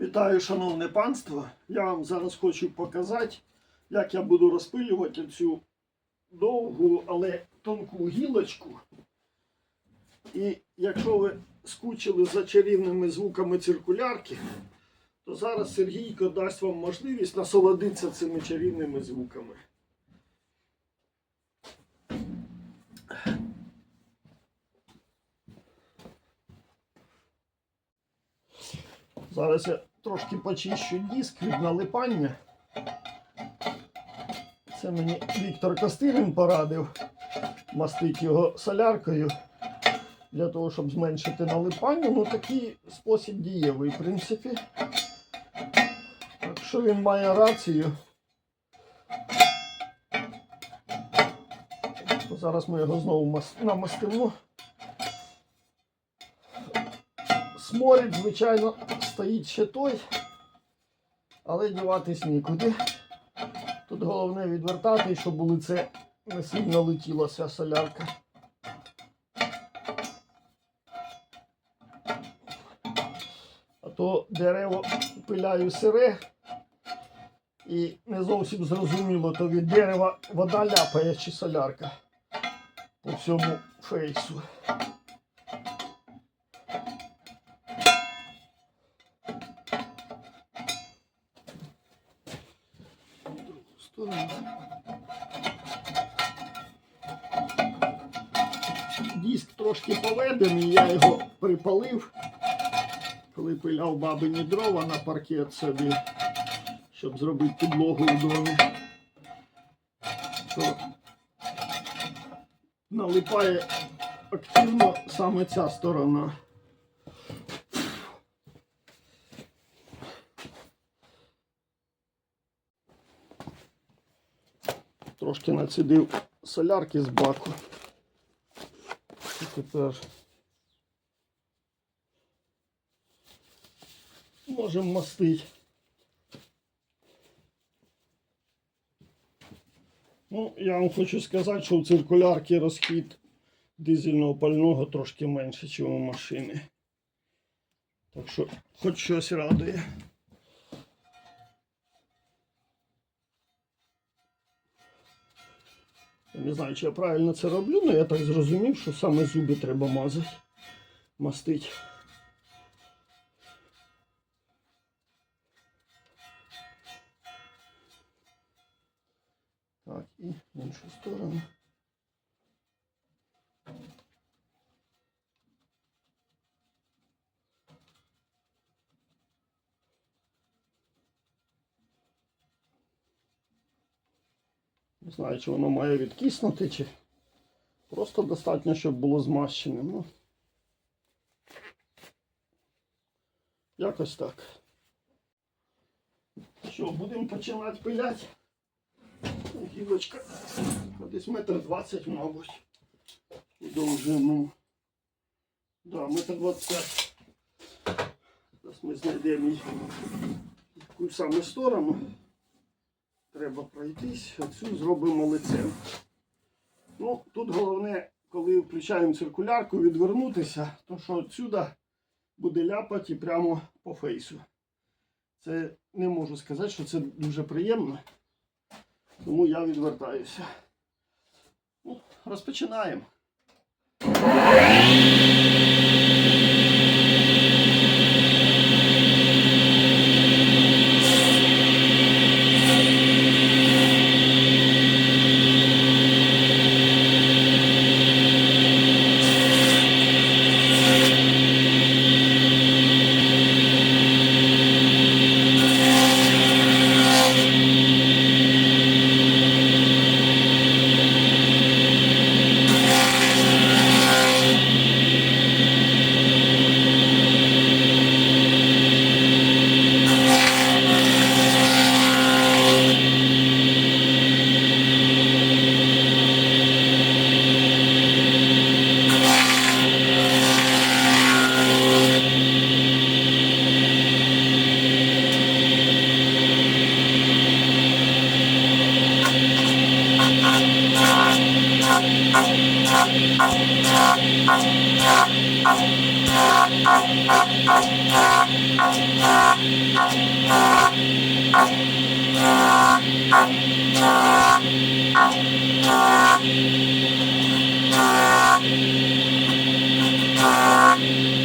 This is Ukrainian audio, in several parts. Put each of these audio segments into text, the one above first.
Вітаю, шановне панство. Я вам зараз хочу показати, як я буду розпилювати цю довгу, але тонку гілочку. І якщо ви скучили за чарівними звуками циркулярки, то зараз Сергійко дасть вам можливість насолодитися цими чарівними звуками. Зараз я трошки почищу диск від налипання. Це мені Віктор Костирин порадив мастити його соляркою для того, щоб зменшити налипання. Ну такий спосіб дієвий, в принципі. Так що він має рацію. Зараз ми його знову мас- намастимо. Сморід, звичайно, стоїть ще той, але діватись нікуди. Тут головне відвертати, щоб у лице не сильно летіла вся солярка. А то дерево пиляю сире і не зовсім зрозуміло, то від дерева вода ляпає чи солярка по всьому фейсу. Трошки я його припалив, коли пиляв бабині дрова на паркет собі, щоб зробити підлогу у домі. То налипає активно саме ця сторона. Трошки націдив солярки з баку. І тепер можемо мастити. Ну, я вам хочу сказати, що в циркулярці розхід дизельного пального трошки менше, ніж у машини. Так що хоч щось радує. Я не знаю, чи я правильно це роблю, але я так зрозумів, що саме зуби треба мазати, мастити. Так, і в іншу сторону. Не знаю, чи воно має відкиснути, чи просто достатньо, щоб було змащене. Ну, якось так. Що, будемо починати пиляти? Гілочка десь метр двадцять, мабуть. Довжину. Да, метр двадцять. Зараз ми знайдемо яку саме сторону. Треба пройтись, оцю зробимо лицем. Ну, тут головне, коли включаємо циркулярку, відвернутися, то що отсюди буде ляпати прямо по фейсу. Це не можу сказати, що це дуже приємно. Тому я відвертаюся. Ну, розпочинаємо. Thank you.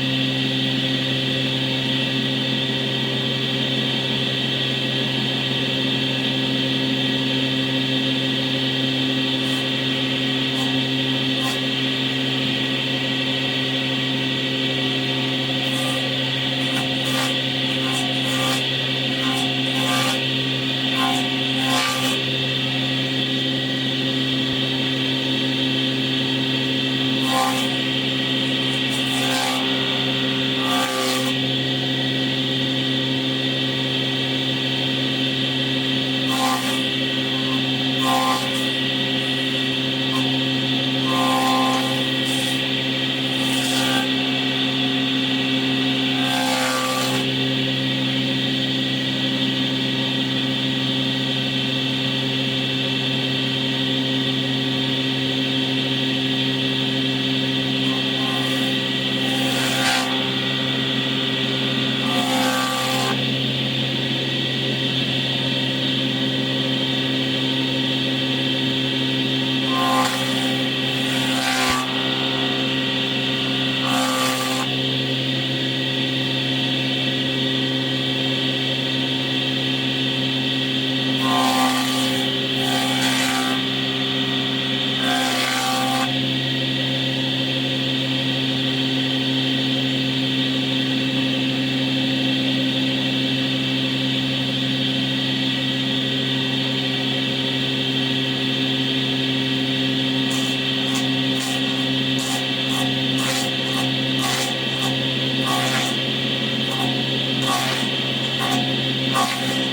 Знову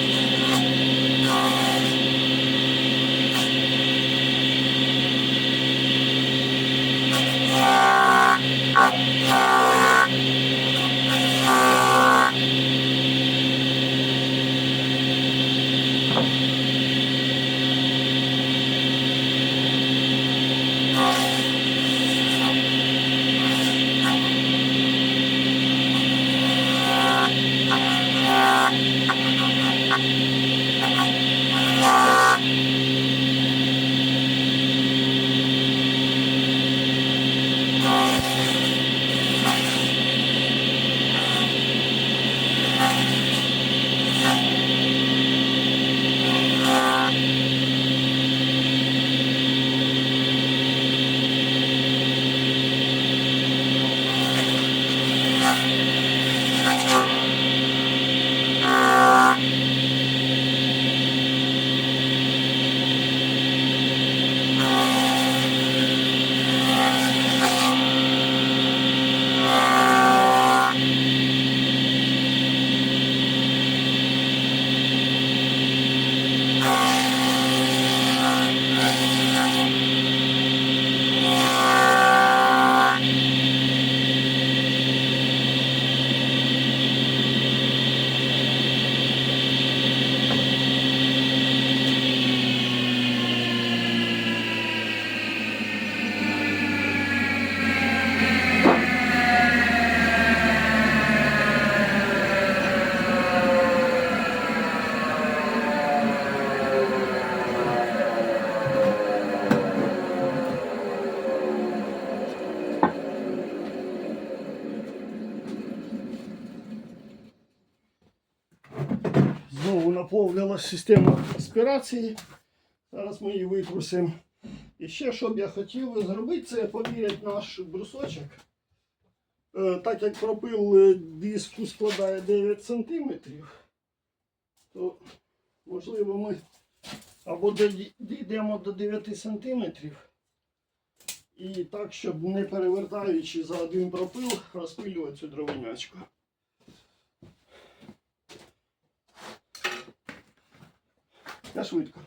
наповнилась система аспірації. Зараз ми її викрусимо. І ще, що б я хотів зробити, це поміряти наш брусочок. Е, Так як пропил е, диску складає 9 см, то можливо ми або дійдемо до 9 см. І так, щоб не перевертаючи за один пропил, розпилювати цю дровинячку. Я швидко.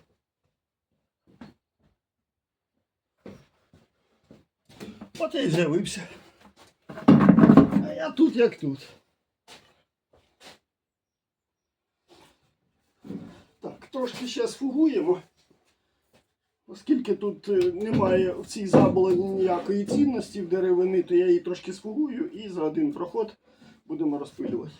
От я й з'явився. А я тут як тут. Так, трошки ще сфугуємо. Оскільки тут е, немає в цій заболоні ніякої цінності в деревини, то я її трошки сфугую і за один проход будемо розпилювати.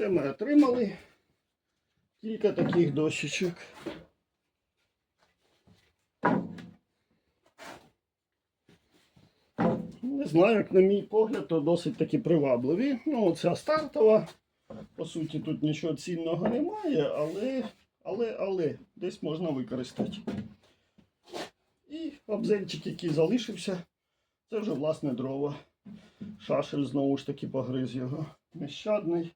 Це ми отримали кілька таких дощечок. Не знаю, як на мій погляд, то досить таки привабливі. Ну, ця стартова. По суті, тут нічого цінного немає, але, але, але десь можна використати. І обзельчик, який залишився, це вже власне дрова. Шашель знову ж таки погриз його. Нещадний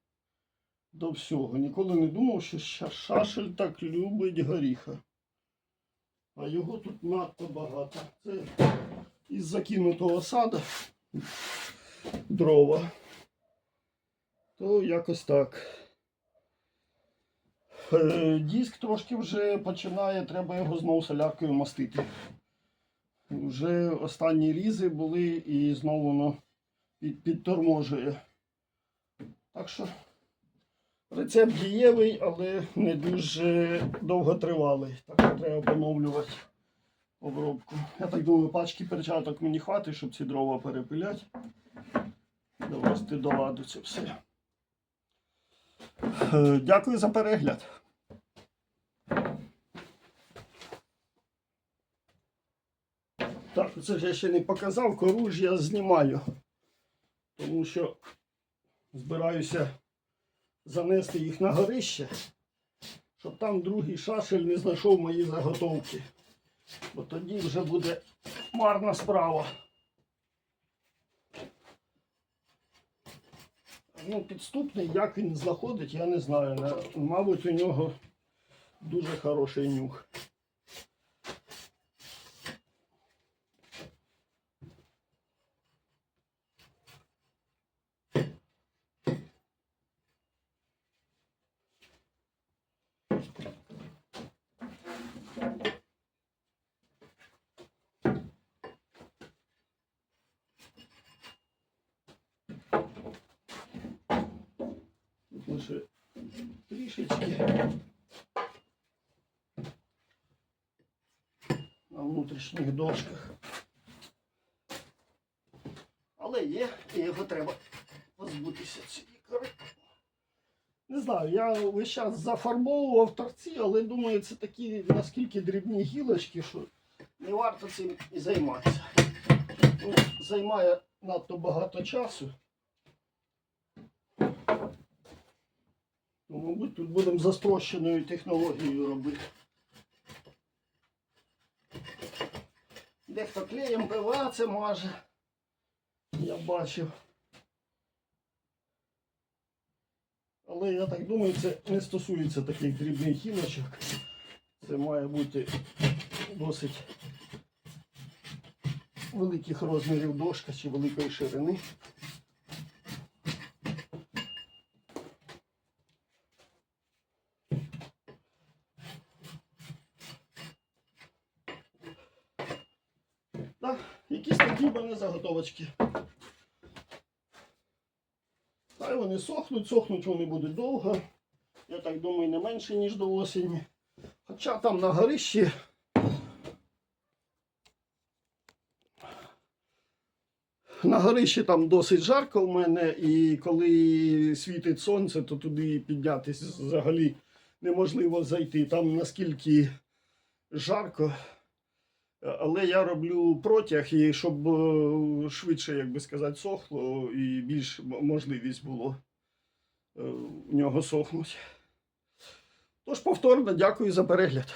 до всього. Ніколи не думав, що шашель так любить горіха. А його тут надто багато. Це із закинутого сада дрова. То якось так. Е, Диск трошки вже починає, треба його знову соляркою мастити. Вже останні різи були і знову воно підторможує. Так що рецепт дієвий, але не дуже довготривалий. Так що треба поновлювати обробку. Я так думаю, пачки перчаток мені хватить, щоб ці дрова перепиляти. Довести до ладу це все. Е, Дякую за перегляд. Так, це ж я ще не показав, кору ж я знімаю. Тому що збираюся занести їх на горище, щоб там другий шашель не знайшов мої заготовки. Бо тоді вже буде марна справа. Ну, підступний, як він знаходить, я не знаю. Мабуть, у нього дуже хороший нюх. Лише трішечки на внутрішніх дошках. Але є, і його треба позбутися цієї кори. Не знаю, я весь час зафарбовував торці, але думаю, це такі наскільки дрібні гілочки, що не варто цим і займатися. Ну, займає надто багато часу. Ну, мабуть, тут будемо за спрощеною технологією робити. Дехто клеєм ПВА це маже. Я бачив. Але я так думаю, це не стосується таких дрібних гілочок. Це має бути досить великих розмірів дошка чи великої ширини. Так, якісь такі в мене заготовочки. Хай вони сохнуть, сохнуть вони будуть довго. Я так думаю, не менше, ніж до осені. Хоча там на горищі. На горищі там досить жарко в мене, і коли світить сонце, то туди піднятися взагалі неможливо зайти. Там наскільки жарко. Але я роблю протяг, і щоб е, швидше, як би сказати, сохло і більш можливість було е, в нього сохнути. Тож повторно дякую за перегляд.